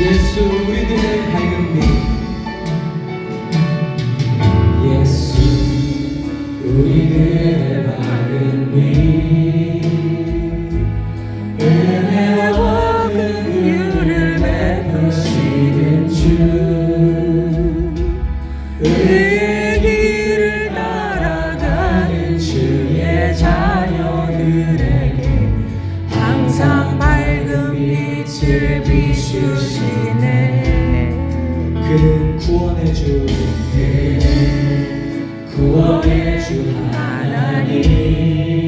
예수 우리들의 밝은 빛 예수 우리들의 밝은 빛 빛을 비추시네. 그 구원의 주그 네. 구원의 주 하나님.